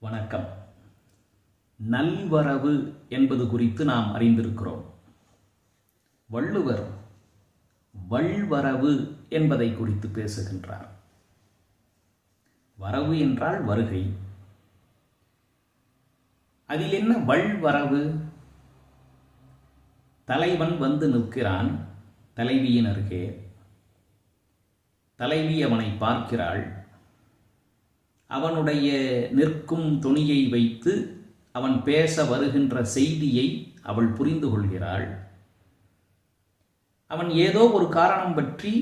வணக்கம். நல்வரவு என்பது குறித்து நாம் அறிந்திருக்கிறோம். வள்ளுவர் வள்வரவு என்பதை குறித்து பேசுகின்றார். வரவு என்றால் வருகை. அதில் என்ன வள்வரவு? தலைவன் வந்து நிற்கிறான் தலைவியின் அருகே. தலைவி அவனை பார்க்கிறாள் அவனுடைய நிற்கும் துணியை வைத்து அவன் பேச வருகின்ற செய்தியை அவள் புரிந்து கொள்கிறாள். அவன் ஏதோ ஒரு காரணம் பற்றி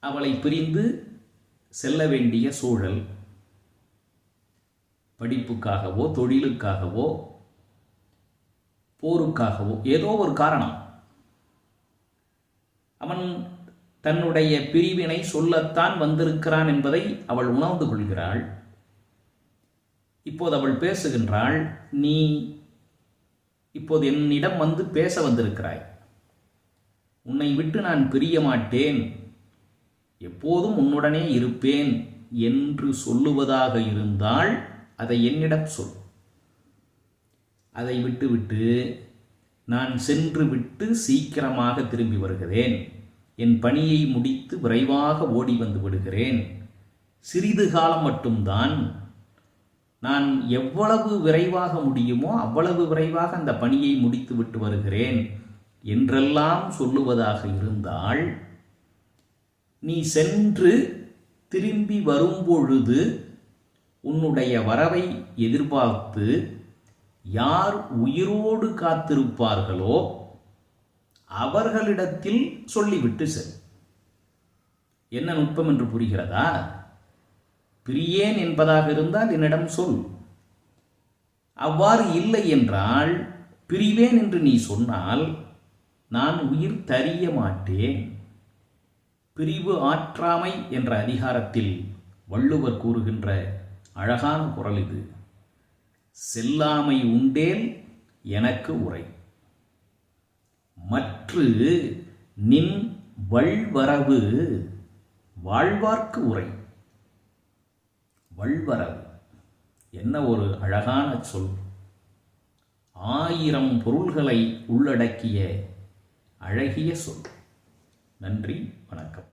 அவளை பிரிந்து செல்ல வேண்டிய சூழல். படிப்புக்காகவோ தொழிலுக்காகவோ போருக்காகவோ ஏதோ ஒரு காரணம். அவன் தன்னுடைய பிரிவினை சொல்லத்தான் வந்திருக்கிறான் என்பதை அவள் உணர்ந்து கொள்கிறாள். இப்போது அவள் பேசுகின்றாள் நீ இப்போது என்னிடம் வந்து பேச வந்திருக்கிறாய். உன்னை விட்டு நான் பிரிய மாட்டேன். எப்போதும் உன்னுடனே இருப்பேன் என்று சொல்லுவதாக இருந்தால் அதை என்னிடம் சொல். அதை விட்டுவிட்டு நான் சென்று விட்டு சீக்கிரமாக திரும்பி வருகிறேன். என் பணியை முடித்து விரைவாக ஓடி வந்து விடுகிறேன். சிறிது காலம் மட்டும்தான். நான் எவ்வளவு விரைவாக முடியுமோ அவ்வளவு விரைவாக அந்த பணியை முடித்து விட்டு வருகிறேன் என்றெல்லாம் சொல்லுவதாக இருந்தால் நீ சென்று திரும்பி வரும்பொழுது உன்னுடைய வரவை எதிர்பார்த்து யார் உயிரோடு காத்திருப்பார்களோ அவர்களிடத்தில் சொல்லிவிட்டு செல். என்ன நுட்பம் என்று புரிகிறதா? பிரியேன் என்பதாக இருந்தால் என்னிடம் சொல். அவ்வாறு இல்லை என்றால் பிரிவேன் என்று நீ சொன்னால் நான் உயிர் தறிய மாட்டேன். பிரிவு ஆற்றாமை என்ற அதிகாரத்தில் வள்ளுவர் கூறுகின்ற அழகான குரல் இது. செல்லாமை உண்டேல் எனக்கு உரை. கற்று நின் வள்வரவு வாழ்வார்க்கு உரை. வள்வரவு. என்ன ஒரு அழகான சொல். ஆயிரம் பொருள்களை உள்ளடக்கிய அழகிய சொல். நன்றி வணக்கம்.